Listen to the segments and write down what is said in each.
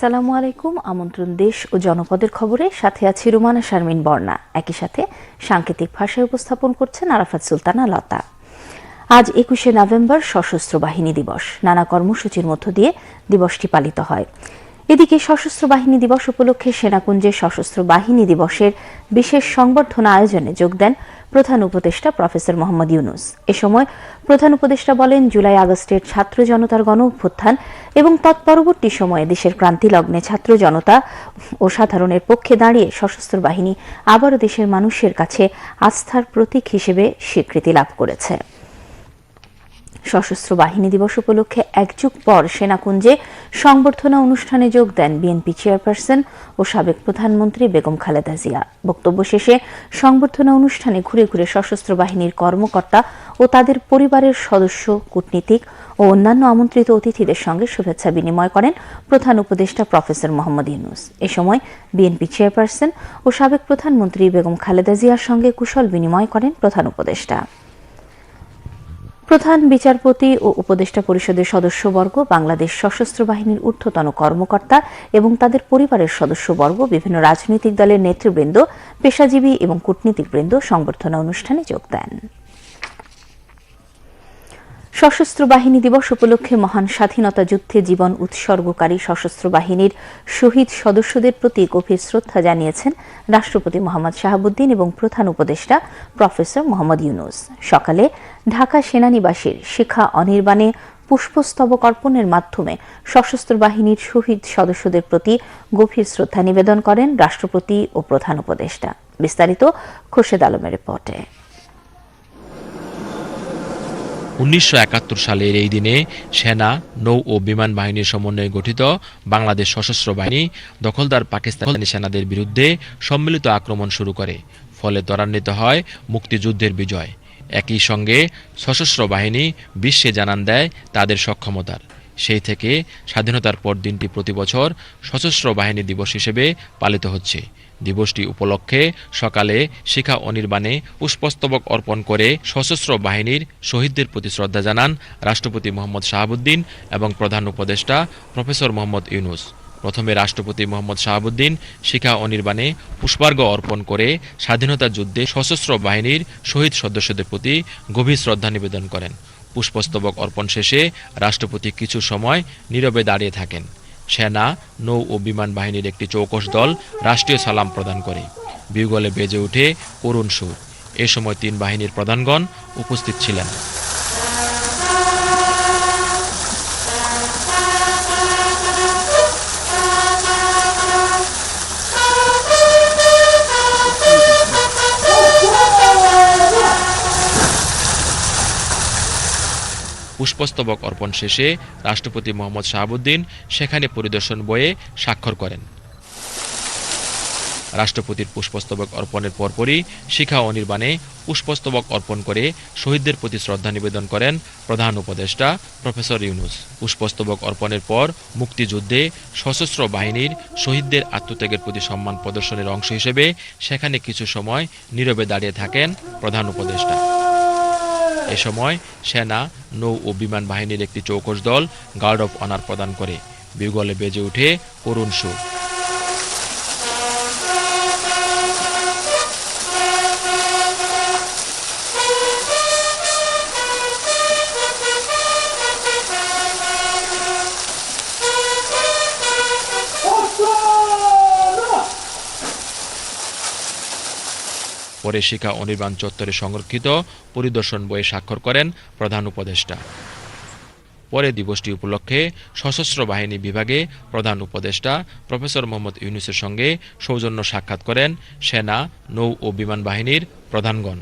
আসসালামু আলাইকুম। আমন্ত্রণ দেশ ও জনপদের খবরে সাথে আছি রুমানা শারমিন বর্ণা একই সাথে সাংকেতিক ভাষায় উপস্থাপন করছেন আরাফাত সুলতানা লতা। আজ একুশে নভেম্বর সশস্ত্র বাহিনী দিবস। নানা কর্মসূচির মধ্য দিয়ে দিবসটি পালিত হয়। এদিকে সশস্ত্র বাহিনী দিবস উপলক্ষে সেনাকুঞ্জে সশস্ত্র বাহিনী দিবসের বিশেষ সংবর্ধনা আয়োজনে যোগ দেন প্রধান উপদেষ্টা প্রফেসর মোহাম্মদ ইউনুস। এ সময় প্রধান উপদেষ্টা বলেন, জুলাই আগস্টের ছাত্র জনতার গণ অভ্যুত্থান এবং তৎপরবর্তী সময়ে দেশের ক্রান্তি লগ্নে ছাত্র জনতা ও সাধারণের পক্ষে দাঁড়িয়ে সশস্ত্র বাহিনী আবারও দেশের মানুষের কাছে আস্থার প্রতীক হিসেবে স্বীকৃতি লাভ করেছে। সশস্ত্র বাহিনী দিবস উপলক্ষে এক যুগ পর সেনাকুঞ্জে সংবর্ধনা অনুষ্ঠানে যোগ দেন বিএনপি চেয়ারপারসন ও সাবেক প্রধানমন্ত্রী বেগম খালেদা জিয়া। বক্তব্য শেষে সংবর্ধনা অনুষ্ঠানে ঘুরে ঘুরে সশস্ত্র বাহিনীর কর্মকর্তা ও তাদের পরিবারের সদস্য, কূটনীতিক ও অন্যান্য আমন্ত্রিত অতিথিদের সঙ্গে শুভেচ্ছা বিনিময় করেন প্রধান উপদেষ্টা প্রফেসর মোহাম্মদ ইউনুস। এ সময় বিএনপি চেয়ারপারসন ও সাবেক প্রধানমন্ত্রী বেগম খালেদা জিয়ার সঙ্গে কুশল বিনিময় করেন প্রধান উপদেষ্টা। প্রধান বিচারপতি ও উপদেষ্টা পরিষদের সদস্যবর্গ, বাংলাদেশ সশস্ত্র বাহিনীর ঊর্ধ্বতন কর্মকর্তা এবং তাদের পরিবারের সদস্যবর্গ, বিভিন্ন রাজনৈতিক দলের নেতৃবৃন্দ, পেশাজীবী এবং কূটনীতিকবৃন্দ সংবর্ধনা অনুষ্ঠানে যোগ দেন। সশস্ত্র বাহিনী দিবস উপলক্ষে মহান স্বাধীনতা যুদ্ধে জীবন উৎসর্গকারী সশস্ত্র বাহিনীর শহীদ সদস্যদের প্রতি গভীর শ্রদ্ধা জানিয়েছেন রাষ্ট্রপতি মোহাম্মদ শাহাবুদ্দিন এবং প্রধান উপদেষ্টা প্রফেসর মোহাম্মদ ইউনুস। সকালে ঢাকা সেনানিবাসের শিখা অনির্বাণে পুষ্পস্তবক অর্পণের মাধ্যমে সশস্ত্র বাহিনীর শহীদ সদস্যদের প্রতি গভীর শ্রদ্ধা নিবেদন করেন রাষ্ট্রপতি ও প্রধান উপদেষ্টা। বিস্তারিত খোরশেদ আলমের রিপোর্টে। উনিশশো একাত্তর সালের এই দিনে সেনা, নৌ ও বিমান বাহিনীর সমন্বয়ে গঠিত বাংলাদেশ সশস্ত্র বাহিনী, দখলদার পাকিস্তানি সেনাদের বিরুদ্ধে সম্মিলিত আক্রমণ শুরু করে, ফলে ত্বরান্বিত হয় মুক্তিযুদ্ধের বিজয়। একই সঙ্গে সশস্ত্র বাহিনী বিশ্বে জানান দেয় তাদের সক্ষমতার। সেই থেকে স্বাধীনতার পর দিনটি প্রতি বছর সশস্ত্র বাহিনী দিবস হিসেবে পালিত হচ্ছে। দিবসটি উপলক্ষে সকালে শিখা অনির্বাণে পুষ্পস্তবক অর্পণ করে সশস্ত্র বাহিনীর শহীদদের প্রতি শ্রদ্ধা জানান রাষ্ট্রপতি মোহাম্মদ শাহাবুদ্দিন এবং প্রধান উপদেষ্টা প্রফেসর মোহাম্মদ ইউনুস। প্রথমে রাষ্ট্রপতি মোহাম্মদ শাহাবুদ্দিন শিখা অনির্বাণে পুষ্পার্ঘ্য অর্পণ করে স্বাধীনতা যুদ্ধে সশস্ত্র বাহিনীর শহীদ সদস্যদের প্রতি গভীর শ্রদ্ধা নিবেদন করেন। পুষ্পস্তবক অর্পণ শেষে রাষ্ট্রপতি কিছু সময় নীরবে দাঁড়িয়ে থাকেন। সেনা, নৌ ও বিমান বাহিনীর একটি চৌকস দল রাষ্ট্রীয় সালাম প্রদান করে। বিউগলে বেজে ওঠে করুণ সুর। এ সময় তিন বাহিনীর প্রধানগণ উপস্থিত ছিলেন। পুষ্পস্তবক অর্পণ শেষে রাষ্ট্রপতি মোহাম্মদ শাহাবুদ্দিন সেখানে পরিদর্শন বয়ে স্বাক্ষর করেন। রাষ্ট্রপতির পুষ্পস্তবক অর্পণের পরপরই শিখা অনির্বাণে পুষ্পস্তবক অর্পণ করে শহীদদের প্রতি শ্রদ্ধা নিবেদন করেন প্রধান উপদেষ্টা প্রফেসর ইউনুস। পুষ্পস্তবক অর্পণের পর মুক্তিযুদ্ধে সশস্ত্র বাহিনীর শহীদদের আত্মত্যাগের প্রতি সম্মান প্রদর্শনের অংশ হিসেবে সেখানে কিছু সময় নীরবে দাঁড়িয়ে থাকেন প্রধান উপদেষ্টা। এ সময় সেনা, নৌ ও বিমান বাহিনীর একটি চৌকস দল গার্ড অফ অনার প্রদান করে। বিগলে বেজে ওঠে করুণ সুর। পরে শিখা অনির্বাণ চত্বরে সংরক্ষিত পরিদর্শন বইয়ে স্বাক্ষর করেন প্রধান উপদেষ্টা। পরে দিবসটি উপলক্ষে সশস্ত্র বাহিনী বিভাগে প্রধান উপদেষ্টা প্রফেসর মোহাম্মদ ইউনুসের সঙ্গে সৌজন্য সাক্ষাৎ করেন সেনা, নৌ ও বিমান বাহিনীর প্রধানগণ।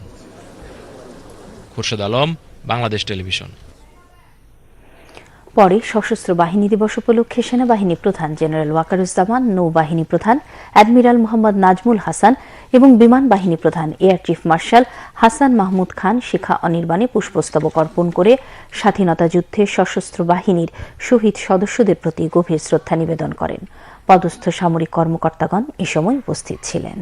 খুরশেদ আলম, বাংলাদেশ টেলিভিশন। পরে সশস্ত্র বাহিনী দিবস উপলক্ষে সেনাবাহিনী প্রধান জেনারেল ওয়াকারুজ্জামান, নৌবাহিনী প্রধান অ্যাডমিরাল মোহাম্মদ নাজমুল হাসান এবং বিমান বাহিনী প্রধান air chief marshal Hasan Mahmud Khan শিখা অনির্বাণে পুষ্পস্তবক অর্পণ করে স্বাধীনতা যুদ্ধে সশস্ত্র বাহিনীর শহীদ সদস্যদের প্রতি গভীর শ্রদ্ধা নিবেদন করেন। পদস্থ সামরিক কর্মকর্তাগণ এ সময় উপস্থিত ছিলেন।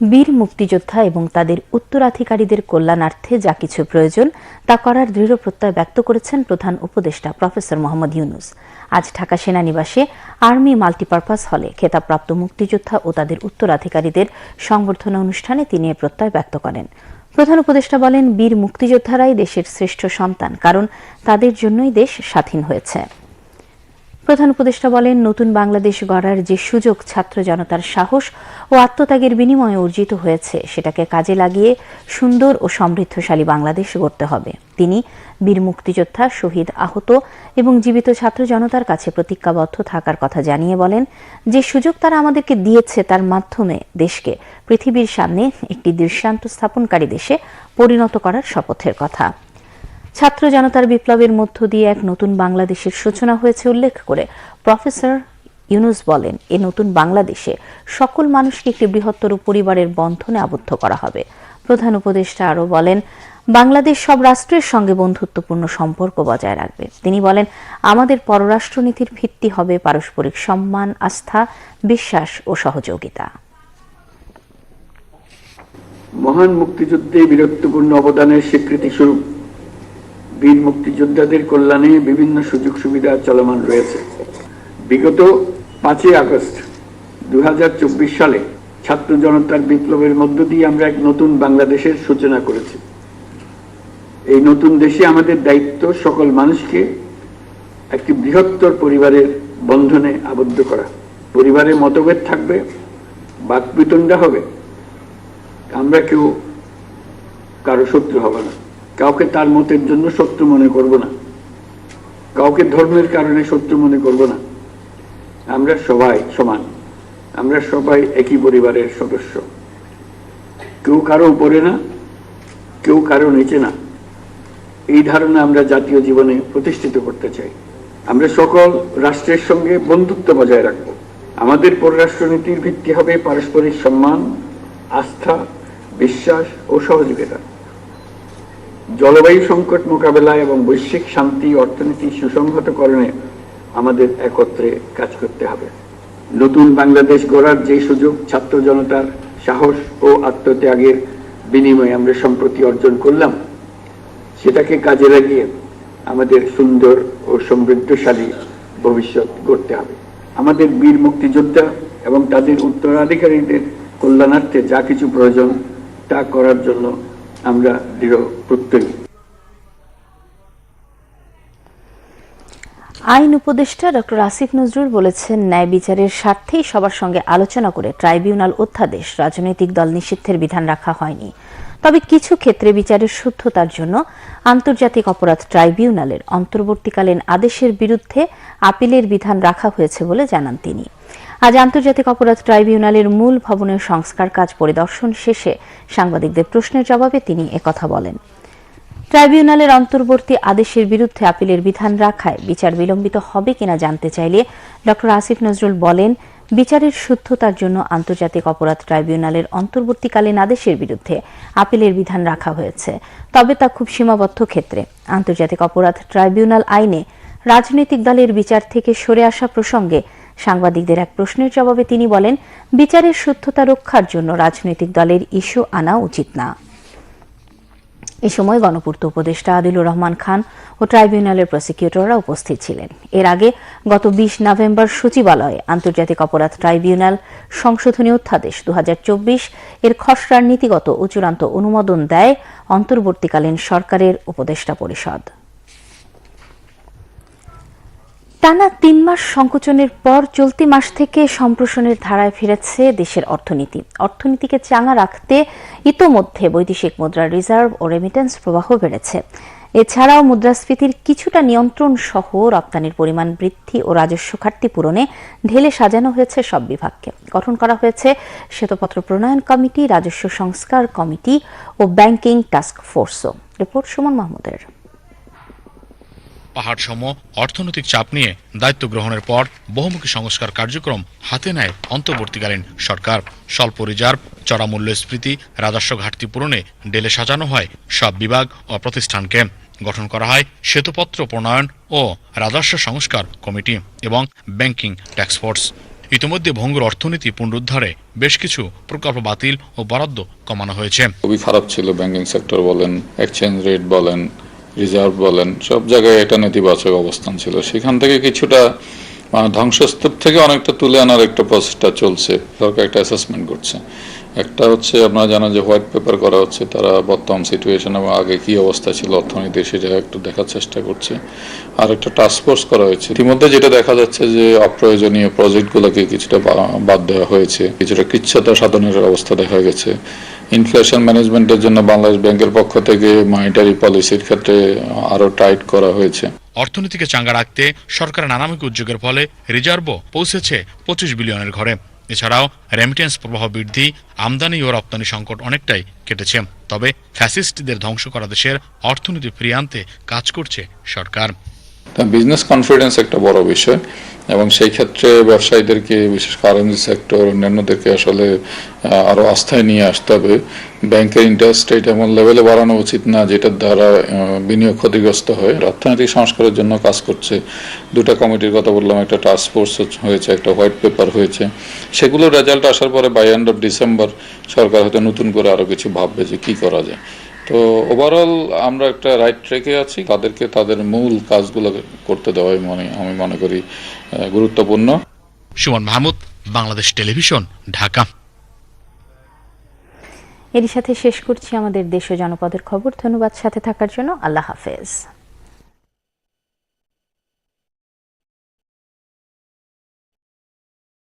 বীর মুক্তিযোদ্ধা এবং তাদের উত্তরাধিকারীদের কল্যাণার্থে যা কিছু প্রয়োজন, তা করার দৃঢ় প্রত্যয় ব্যক্ত করেছেন প্রধান উপদেষ্টা প্রফেসর মোহাম্মদ ইউনুস। আজ ঢাকা সেনানিবাসে আর্মি মাল্টিপারপাস হলে খেতাবপ্রাপ্ত মুক্তিযোদ্ধা ও তাদের উত্তরাধিকারীদের সংবর্ধনা অনুষ্ঠানে তিনি এ প্রত্যয় ব্যক্ত করেন। প্রধান উপদেষ্টা বলেন, বীর মুক্তিযোদ্ধারাই দেশের শ্রেষ্ঠ সন্তান, কারণ তাদের জন্যই দেশ স্বাধীন হয়েছে। প্রধান উপদেষ্টা বলেন, নতুন বাংলাদেশ গড়ার যে সুযোগ ছাত্র জনতার সাহস ও আত্মত্যাগের বিনিময়ে অর্জিত হয়েছে, সেটাকে কাজে লাগিয়ে সুন্দর ও সমৃদ্ধশালী বাংলাদেশ গড়তে হবে। তিনি বীর মুক্তিযোদ্ধা, শহীদ আহত এবং জীবিত ছাত্র জনতার কাছে প্রতিজ্ঞাবদ্ধ থাকার কথা জানিয়ে বলেন, যে সুযোগ তারা আমাদেরকে দিয়েছে তার মাধ্যমে দেশকে পৃথিবীর সামনে একটি দৃষ্টান্ত স্থাপনকারী দেশে পরিণত করার শপথের কথা। ছাত্র জনতার বিপ্লবের মধ্য দিয়ে এক নতুন বাংলাদেশের সূচনা হয়েছে উল্লেখ করে প্রফেসর ইউনুস বলেন, এ নতুন বাংলাদেশে সকল মানুষকে একটি বৃহত্তর পরিবারের বন্ধনে আবদ্ধ করা হবে। প্রধান উপদেষ্টা আরও বলেন, বাংলাদেশ সব রাষ্ট্রের সঙ্গে বন্ধুত্বপূর্ণ সম্পর্ক বজায় রাখবে। তিনি বলেন, আমাদের পররাষ্ট্রনীতির ভিত্তি হবে পারস্পরিক সম্মান, আস্থা, বিশ্বাস ও সহযোগিতা। মহান মুক্তিযুদ্ধে বীরত্বপূর্ণ অবদানের স্বীকৃতি স্বরূপ বীর মুক্তিযোদ্ধাদের কল্যাণে বিভিন্ন সুযোগ সুবিধা চলমান রয়েছে। বিগত পাঁচই আগস্ট দু হাজার চব্বিশ সালে ছাত্র জনতার বিপ্লবের মধ্য দিয়ে আমরা এক নতুন বাংলাদেশের সূচনা করেছি। এই নতুন দেশে আমাদের দায়িত্ব সকল মানুষকে একটি বৃহত্তর পরিবারের বন্ধনে আবদ্ধ করা। পরিবারে মতভেদ থাকবে, বাকবিতণ্ডা হবে। আমরা কেউ কারও শত্রু হব না। কাউকে তার মতের জন্য শত্রু মনে করব না। কাউকে ধর্মের কারণে শত্রু মনে করব না। আমরা সবাই সমান। আমরা সবাই একই পরিবারের সদস্য। কেউ কারও উপরে না, কেউ কারও নিচে না। এই ধারণা আমরা জাতীয় জীবনে প্রতিষ্ঠিত করতে চাই। আমরা সকল রাষ্ট্রের সঙ্গে বন্ধুত্ব বজায় রাখব। আমাদের পররাষ্ট্রনীতির ভিত্তি হবে পারস্পরিক সম্মান, আস্থা, বিশ্বাস ও সহযোগিতা। জলবায়ু সংকট মোকাবেলায় এবং বৈশ্বিক শান্তি, অর্থনীতি সুসংহতকরণে আমাদের একত্রে কাজ করতে হবে। নতুন বাংলাদেশ গড়ার যে সুযোগ, ছাত্র জনতার সাহস ও আত্মত্যাগের বিনিময়ে আমরা সম্প্রতি অর্জন করলাম, সেটাকে কাজে লাগিয়ে আমাদের সুন্দর ও সমৃদ্ধশালী ভবিষ্যৎ গড়তে হবে। আমাদের বীর মুক্তিযোদ্ধা এবং তাদের উত্তরাধিকারীদের কল্যাণার্থে যা কিছু প্রয়োজন তা করার জন্য আমরা দৃঢ় প্রত্যয়ী। আইন উপদেষ্টা ডক্টর আসিফ নজরুল বলেছেন, ন্যায় বিচারের স্বার্থেই সবার সঙ্গে আলোচনা করে ট্রাইব্যুনাল অধ্যাদেশ, রাজনৈতিক দল নিষিদ্ধের বিধান রাখা হয়নি। তবে কিছু ক্ষেত্রে বিচারের শুদ্ধতার জন্য আন্তর্জাতিক অপরাধ ট্রাইব্যুনালের অন্তর্বর্তীকালীন আদেশের বিরুদ্ধে আপিলের বিধান রাখা হয়েছে বলে জানান তিনি। আজ আন্তর্জাতিক অপরাধ ট্রাইব্যুনালের মূল ভবনের সংস্কার কাজ পরিদর্শন শেষে সাংবাদিকদের প্রশ্নের জবাবে তিনি একথা বলেন। ট্রাইব্যুনালের অন্তর্বর্তী আদেশের বিরুদ্ধে আপিলের বিধান রাখায় বিচার বিলম্বিত হবে কিনা জানতে চাইলে ড. আসিফ নজরুল বলেন, বিচারের শুদ্ধতার জন্য আন্তর্জাতিক অপরাধ ট্রাইব্যুনালের অন্তর্বর্তীকালীন আদেশের বিরুদ্ধে আপিলের বিধান রাখা হয়েছে। তবে তা খুব সীমাবদ্ধ ক্ষেত্রে। আন্তর্জাতিক অপরাধ ট্রাইব্যুনাল আইনে রাজনৈতিক দলের বিচার থেকে সরে আসা প্রসঙ্গে সাংবাদিকদের এক প্রশ্নের জবাবে তিনি বলেন, বিচারের শুদ্ধতা রক্ষার জন্য রাজনৈতিক দলের ইস্যু আনা উচিত না। এ সময় গণপূর্ত উপদেষ্টা আদিলুর রহমান খান ও ট্রাইব্যুনালের প্রসিকিউটররা উপস্থিত ছিলেন। এর আগে গত বিশ নভেম্বর সচিবালয়ে আন্তর্জাতিক অপরাধ ট্রাইব্যুনাল সংশোধনী অধ্যাদেশ দু হাজার চব্বিশ এর খসড়ার নীতিগত ও চূড়ান্ত অনুমোদন দেয় অন্তর্বর্তীকালীন সরকারের উপদেষ্টা পরিষদ। টানা তিন মাস সংকোচনের পর চলতি মাস থেকে সম্প্রসারণের ধারায় ফিরেছে দেশের অর্থনীতি। অর্থনীতিকে চাঙা রাখতে ইতোমধ্যে বৈদেশিক মুদ্রার রিজার্ভ ও রেমিটেন্স প্রবাহ বেড়েছে। এছাড়াও মুদ্রাস্ফীতির কিছুটা নিয়ন্ত্রণ সহ রপ্তানির পরিমাণ বৃদ্ধি ও রাজস্ব ঘাটতি পূরণে ঢেলে সাজানো হয়েছে সব বিভাগকে। গঠন করা হয়েছে শ্বেতপত্র প্রণয়ন কমিটি, রাজস্ব সংস্কার কমিটি ও ব্যাংকিং টাস্ক ফোর্সও। রিপোর্ট সুমন মাহমুদের। পাহাড় সম অর্থনৈতিক চাপ নিয়ে দায়িত্ব গ্রহণের পর বহুমুখী সংস্কার কার্যক্রম হাতে নেয় অন্তর্বর্তীকালীন সরকার। স্বল্প রিজার্ভ চড়া মূল্যস্ফীতি রাজস্ব ঘাটতি পূরণে ডেলে সাজানো হয় সব বিভাগ ও প্রতিষ্ঠানকে। গঠন করা হয় শ্বেতপত্র প্রণয়ন ও রাজস্ব সংস্কার কমিটি এবং ব্যাংকিং ট্যাক্স ফোর্স। ইতিমধ্যে ভঙ্গুর অর্থনীতি পুনরুদ্ধারে বেশ কিছু প্রকল্প বাতিল ও বরাদ্দ কমানো হয়েছে। খুবই খারাপ ছিল ব্যাংকিং সেক্টর বলেন এক্সচেঞ্জ রেট বলেন রিজার্ভ বলেন সব জায়গায় এটা নেতিবাচক অবস্থান ছিল। সেখান থেকে কিছুটা আহ, ধ্বংসস্তূপ থেকে অনেকটা তুলে আনার একটা প্রচেষ্টা চলছে। সরকার একটা অ্যাসেসমেন্ট করছে। একটা হচ্ছে আপনারা জানেন যে হোয়াইট পেপার করা হচ্ছে, তারা বর্তমান সিচুয়েশন এবং আগে কি অবস্থা ছিল অর্থনীতি সেটা একটু দেখার চেষ্টা করছে। আর একটা টাস্ক ফোর্স করা হয়েছে। ইতিমধ্যে যেটা দেখা যাচ্ছে যে অপ্রয়োজনীয় প্রজেক্টগুলোকে কিছুটা বাদ দেওয়া হয়েছে। কিছুটা কৃচ্ছতা সাধনের অবস্থা দেখা গেছে। ইনফ্লেশন ম্যানেজমেন্টের জন্য বাংলাদেশ ব্যাংকের পক্ষ থেকে মনিটারি পলিসির ক্ষেত্রে আরও টাইট করা হয়েছে। অর্থনীতিকে চাঙ্গা রাখতে সরকারের নানামুখী উদ্যোগের ফলে রিজার্ভও পৌঁছেছে পঁচিশ বিলিয়নের ঘরে। এছাড়াও রেমিটেন্স প্রবাহ বৃদ্ধি, আমদানি ও রপ্তানি সংকট অনেকটাই কেটেছে। তবে ফ্যাসিস্টদের ধ্বংস করা দেশের অর্থনীতি ফিরিয়ে আনতে কাজ করছে সরকার। বিজনেস কনফিডেন্স একটা বড় বিষয়। এবং সেই ক্ষেত্রে ব্যবসায়ীদেরকে, বিশেষ কারেন্সি সেক্টর অন্যান্যদেরকে আসলে আরও আস্থায় নিয়ে আসতে হবে। ব্যাংকের ইন্টারেস্ট রেট এমন লেভেলে বাড়ানো উচিত না, যেটার দ্বারা বিনিয়োগ ক্ষতিগ্রস্ত হয়। অর্থনৈতিক সংস্কারের জন্য কাজ করছে। দুটা কমিটির কথা বললাম, একটা টাস্ক ফোর্স হয়েছে, একটা হোয়াইট পেপার হয়েছে। সেগুলোর রেজাল্ট আসার পরে বাই এন্ড অফ ডিসেম্বর সরকার হয়তো নতুন করে আরও কিছু ভাববে যে কি করা যায়। তো ওভারঅল আমরা একটা রাইট ট্রেকে আছি। তাদেরকে তাদের মূল কাজগুলো করতে দেওয়াই মনে আমি মনে করি গুরুত্বপূর্ণ। সুমন মাহমুদ বাংলাদেশ টেলিভিশন ঢাকা। এরই সাথে শেষ করছি আমাদের দেশ ও জনপদের খবর। ধন্যবাদ সাথে থাকার জন্য। আল্লাহ হাফেজ।